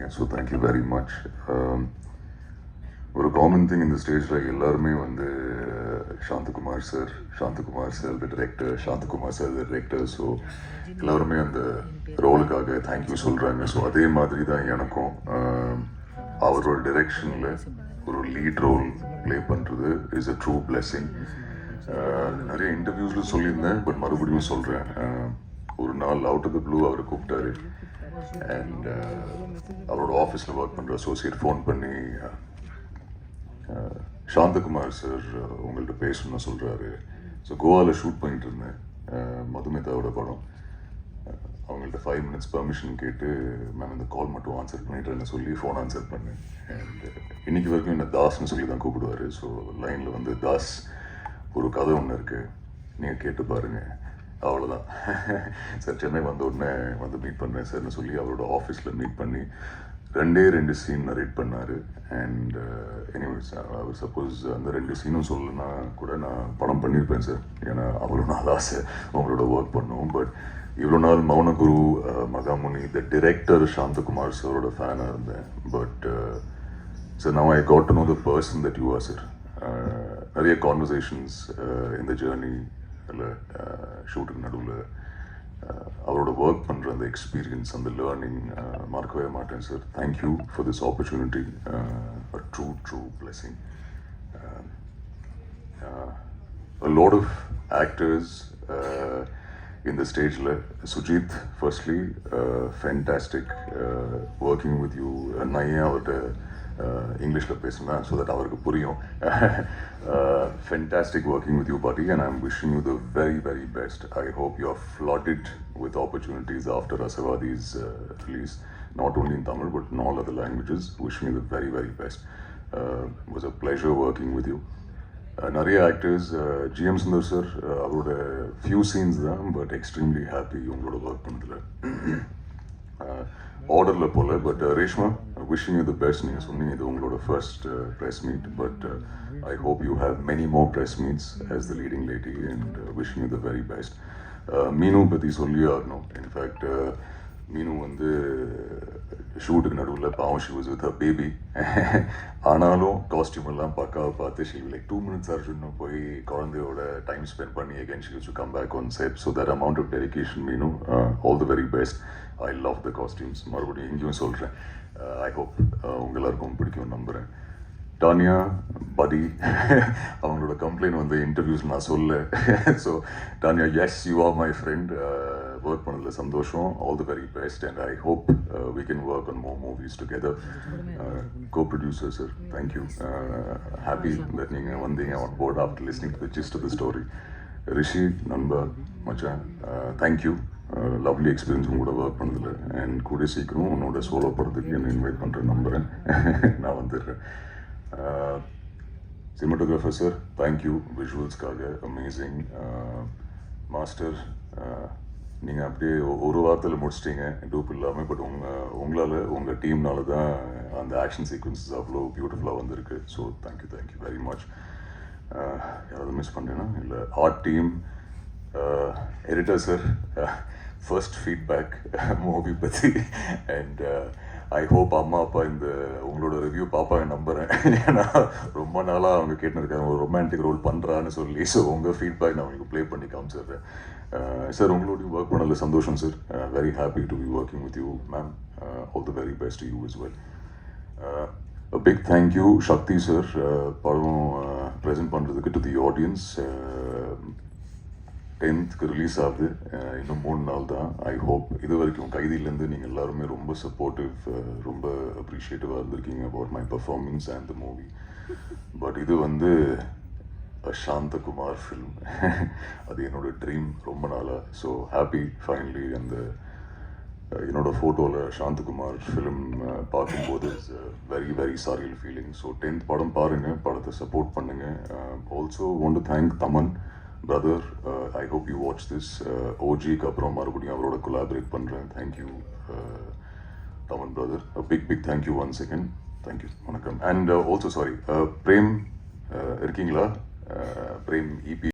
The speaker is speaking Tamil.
பண்ணியிருக்கீங்க so thank you very much ஒரு காமன் திங் இந்த ஸ்டேஜில் எல்லாருமே வந்து Santhakumar sir Santhakumar sir the director Santhakumar sir the director so எல்லாருமே அந்த ரோலுக்காக தேங்க்யூ சொல்கிறாங்க ஸோ அதே மாதிரி தான் எனக்கும் um, அவரோட டிரெக்ஷனில் ஒரு லீட் ரோல் ப்ளே பண்ணுறது இஸ் அ ட்ரூ பிளெஸ்ஸிங் நிறைய இன்டர்வியூஸில் சொல்லியிருந்தேன் பட் மறுபடியும் சொல்கிறேன் um, ஒரு நாள் அவுட் ஆஃப் த ப்ளூ அவர் கூப்பிட்டாரு. அண்ட் uh, அவரோட ஆஃபீஸில் ஒர்க் பண்ணுற அசோசியேட் ஃபோன் பண்ணி uh, uh, சாந்தகுமார் சார் உங்கள்கிட்ட பேசணும்னு சொல்கிறாரு ஸோ கோவாவில் ஷூட் பண்ணிட்டு இருந்தேன். மதுமிதாவோட படம். அவங்கள்ட்ட ஃபைவ் மினிட்ஸ் பர்மிஷன் கேட்டு மேம் இந்த கால் மட்டும் ஆன்சர் பண்ணிட்டுறேன்னு சொல்லி ஃபோன் ஆன்சர் பண்ணேன். அண்ட் இன்னைக்கு வரைக்கும் என்ன தாஸ்னு சொல்லி தான் கூப்பிடுவாரு. ஸோ லைனில் வந்து தாஸ் ஒரு கதை ஒன்று இருக்குது நீங்கள் கேட்டு பாருங்கள் அவ்வளோதான் சார் சென்னை வந்த உடனே வந்து மீட் பண்ணேன் சார்னு சொல்லி அவரோட ஆஃபீஸில் மீட் பண்ணி ரெண்டே ரெண்டு சீன் நரேட் பண்ணார். அண்ட் எனிவேஸ் அவர் சப்போஸ் அந்த ரெண்டு சீனும் சொல்லலைன்னா கூட நான் படம் பண்ணியிருப்பேன் சார் ஏன்னா அவ்வளோ நாள் ஆசை அவங்களோட ஒர்க் பண்ணுவோம். பட் இவ்வளோ நாள் Mounaguru uh, Magamuni the director Santhakumar சாரோட ஃபேனாக இருந்தேன். பட் சார் நான் I got to the person that you are sir நிறைய கான்வர்சேஷன்ஸ் இந்த ஜேர்னி இல்லை ஷூட்டுக்கு நடுவில் அவரோட ஒர்க் பண்ணுற அந்த எக்ஸ்பீரியன்ஸ் அந்த லேர்னிங் மறக்கவே மாட்டேன் sir thank you for this opportunity true true blessing a of actors இந்த ஸ்டேஜில் Sujith firstly stage working with you uh, நான் ஏன் அவர்கிட்ட இங்கிலீஷில் பேசுனேன் ஸோ தட் அவருக்கு புரியும். fantastic working with you buddy and I'm wishing you the very very best I hope you are flooded with opportunities after Asavadi's uh, release not only in Tamil but in all other languages wishing you the very very best uh, it was a pleasure working with you அஹ் நிறைய ஆக்டர்ஸ் ஜிஎம் சுந்தர் சார் அவரோட ஃபியூ சீன்ஸ் தான் பட் எக்ஸ்ட்ரீம்லி ஹாப்பி உங்களோட ஒர்க் பண்ணதில் ஆர்டரில் போல but Reshma wishing you the best நீங்கள் சொன்னீங்க இது உங்களோட first press meet but I hope you have many more press meets as the leading lady and wishing you the very best Meenu பற்றி சொல்லியே ஆகணும் இன்ஃபேக்ட் மீனு வந்து ஷூட்டுக்கு நடுவில் பாவம் she was with a baby ஆனாலும் காஸ்டியூம் எல்லாம் பக்காவை பார்த்து ஷி லைக் டூ மினிட்ஸ் அர்ஜுன்னு போய் குழந்தையோட டைம் ஸ்பெண்ட் பண்ணி again she to come back on set so that amount of dedication Meenu all the very best I love the costumes மறுபடியும் எங்கேயும் சொல்கிறேன் ஐ uh, ஹோப் uh, உங்கள் எல்லாருக்கும் பிடிக்கும் நம்புகிறேன் டானியா படி அவங்களோட கம்ப்ளைண்ட் வந்து இன்டர்வியூஸ் நான் சொல்ல so Tanya yes you are my friend work பண்ணதில் சந்தோஷம். All the very best and I hope we can work on more movies together co producer sir thank you happy that நீங்கள் வந்தீங்க on board after listening to gist the story Rishi நண்பர் மச்சான் தேங்க்யூ லவ்லி எக்ஸ்பீரியன்ஸ் உங்களோட ஒர்க் பண்ணதில். அண்ட் கூடிய சீக்கிரம் உன்னோட சோலோ படத்துக்கு என்ன இன்வைட் பண்ணுறேன் நம்புகிறேன் நான் வந்துடுறேன். சினிமாட்டோகிராஃபர் சார் தேங்க்யூ விஷுவல்ஸ்க்காக அமேசிங் மாஸ்டர் நீங்கள் அப்படியே ஒரு வாரத்தில் முடிச்சிட்டிங்க. டூப் இல்லாமல் பட் உங்கள் உங்களால் உங்கள் டீம்னால தான் அந்த ஆக்ஷன் சீக்வன்சஸ் அவ்வளோ பியூட்டிஃபுல்லாக வந்திருக்கு. So thank you thank you very much யாராவது மிஸ் பண்ணுறேன்னா இல்லை art team editor sir first feedback movie பற்றி அண்ட் ஐ ஹோப் அம்மா அப்பா இந்த உங்களோட ரிவ்யூ பாப்பாங்க நம்புகிறேன் ஏன்னா ரொம்ப நாளாக அவங்க கேட்டுருக்காங்க ஒரு ரொமான்டிக் ரோல் பண்ணுறான்னு சொல்லி. ஸோ உங்கள் ஃபீட்பேக் நான் உங்களுக்கு ப்ளே பண்ணி காமிச்சிடுறேன். சார் உங்களோட ஒர்க் பண்ணதில் சந்தோஷம் sir very happy to be working with you ma'am all the very best you as well big thank you Sakthi sir படம் ப்ரெசென்ட் பண்ணுறதுக்கு டு தி ஆடியன்ஸ் டென்த்துக்கு ரிலீஸ் ஆகுது. இன்னும் மூணு நாள் தான். ஐ ஹோப் இது வரைக்கும் கைதியிலேருந்து நீங்கள் எல்லாருமே ரொம்ப சப்போர்ட்டிவ் ரொம்ப அப்ரிஷியேட்டிவாக இருந்திருக்கீங்க about my performance and the movie but இது வந்து சாந்தகுமார் ஃபில்ம் அது என்னோடய ட்ரீம் ரொம்ப நாளாக ஸோ ஹாப்பி ஃபைனலி அந்த என்னோடய ஃபோட்டோவில் சாந்தகுமார் ஃபிலிம் பார்க்கும்போது very very surreal feeling so tenth படம் பாருங்கள் படத்தை சப்போர்ட் பண்ணுங்கள் also want to thank Thaman brother I hope you watch this ஓஜிக்கு அப்புறம் மறுபடியும் அவரோட கொலாபரேட் பண்ணுறேன் thank you Thaman brother big big thank you one second thank you வணக்கம். அண்ட் ஆல்சோ சாரி பிரேம் இருக்கீங்களா? பிரேம் இபி